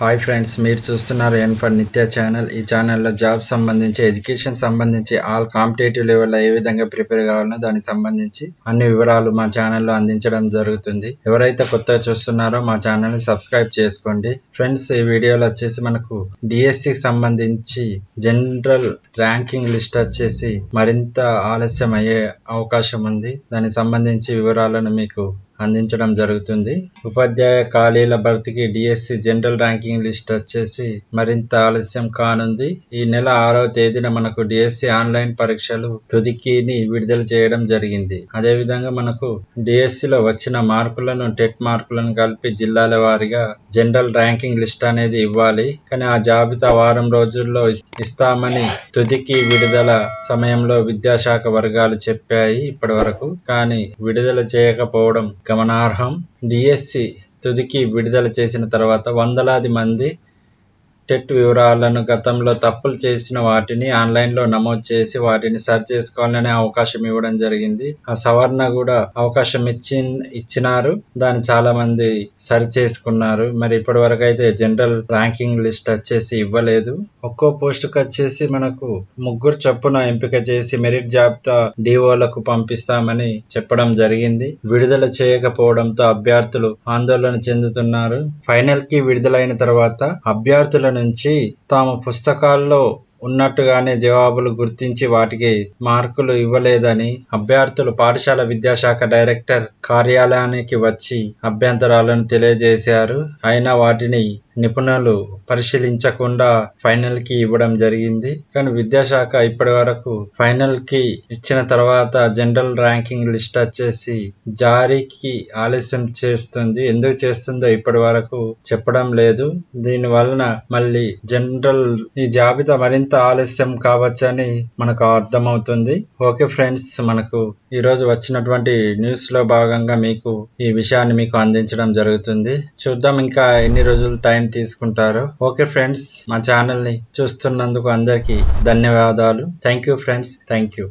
Hi friends మీరు చూస్తున్నారు N for నిత్య ఛానల్. ఈ ఛానల్లో జాబ్ సంబంధించి ఎడ్యుకేషన్ సంబంధించి ఆల్ కాంపిటేటివ్ లెవెల్లో ఏ విధంగా ప్రిపేర్ కావాలనో దానికి సంబంధించి అన్ని వివరాలు మా ఛానల్లో అందించడం జరుగుతుంది. ఎవరైతే కొత్తగా చూస్తున్నారో మా ఛానల్ని సబ్స్క్రైబ్ చేసుకోండి. ఫ్రెండ్స్ ఈ వీడియోలో వచ్చేసి మనకు డిఎస్సికి సంబంధించి జనరల్ ర్యాంకింగ్ లిస్ట్ వచ్చేసి మరింత ఆలస్యం అయ్యే అవకాశం ఉంది. దానికి సంబంధించి వివరాలను మీకు అందించడం జరుగుతుంది. ఉపాధ్యాయ ఖాళీల భర్తీకి డిఎస్సి జనరల్ ర్యాంకింగ్ లిస్ట్ వచ్చేసి మరింత ఆలస్యం కానుంది. ఈ నెల ఆరవ తేదీన మనకు డిఎస్సి ఆన్లైన్ పరీక్షలు తుదికిని విడుదల చేయడం జరిగింది. అదేవిధంగా మనకు డిఎస్సిలో వచ్చిన మార్కులను టెట్ మార్కులను కలిపి జిల్లాల వారీగా జనరల్ ర్యాంకింగ్ లిస్ట్ అనేది ఇవ్వాలి. కానీ ఆ జాబితా వారం రోజుల్లో ఇస్తామని తుదికి విడుదల సమయంలో విద్యాశాఖ వర్గాలు చెప్పాయి ఇప్పటి వరకు కానీ విడుదల చేయకపోవడం గమనార్హం. డిఎస్సి తుదికి విడుదల చేసిన తర్వాత వందలాది మంది టెట్ వివరాలను గతంలో తప్పులు చేసిన వాటిని ఆన్లైన్లో నమోదు చేసి వాటిని సరి చేసుకోవాలనే అవకాశం ఇవ్వడం జరిగింది. ఆ సవరణ కూడా అవకాశం ఇచ్చి ఇచ్చినారు. దాన్ని చాలా మంది సరి చేసుకున్నారు. మరి ఇప్పటి వరకు అయితే జనరల్ ర్యాంకింగ్ లిస్ట్ వచ్చేసి ఇవ్వలేదు. ఒక్కో పోస్టుకు వచ్చేసి మనకు ముగ్గురు చొప్పున ఎంపిక చేసి మెరిట్ జాబితా డిఓలకు పంపిస్తామని చెప్పడం జరిగింది. విడుదల చేయకపోవడంతో అభ్యర్థులు ఆందోళన చెందుతున్నారు. ఫైనల్కి విడుదలైన తర్వాత అభ్యర్థులను నుంచి తాము పుస్తకాల్లో ఉన్నట్టుగానే జవాబులు గుర్తించి వాటికి మార్కులు ఇవ్వలేదని అభ్యర్థులు పాఠశాల విద్యాశాఖ డైరెక్టర్ కార్యాలయానికి వచ్చి అభ్యంతరాలను తెలియజేశారు. అయినా వాటిని నిపుణులు పరిశీలించకుండా ఫైనల్కి ఇవ్వడం జరిగింది. కానీ విద్యాశాఖ ఇప్పటి వరకు ఫైనల్కి ఇచ్చిన తర్వాత జనరల్ ర్యాంకింగ్ లిస్ట్ వచ్చేసి జారీకి ఆలస్యం చేస్తుంది. ఎందుకు చేస్తుందో ఇప్పటి వరకు చెప్పడం లేదు. దీని వలన మళ్ళీ జనరల్ ఈ జాబితా మరింత ఆలస్యం కావచ్చని మనకు అర్థమవుతుంది. ఓకే ఫ్రెండ్స్ మనకు ఈరోజు వచ్చినటువంటి న్యూస్లో భాగంగా మీకు ఈ విషయాన్ని మీకు అందించడం జరుగుతుంది. చూద్దాం ఇంకా ఎన్ని రోజులు టైం తీసుకుంటారో. ఓకే ఫ్రెండ్స్ మా ఛానల్ని చూస్తున్నందుకు అందరికీ ధన్యవాదాలు. Thank you friends thank you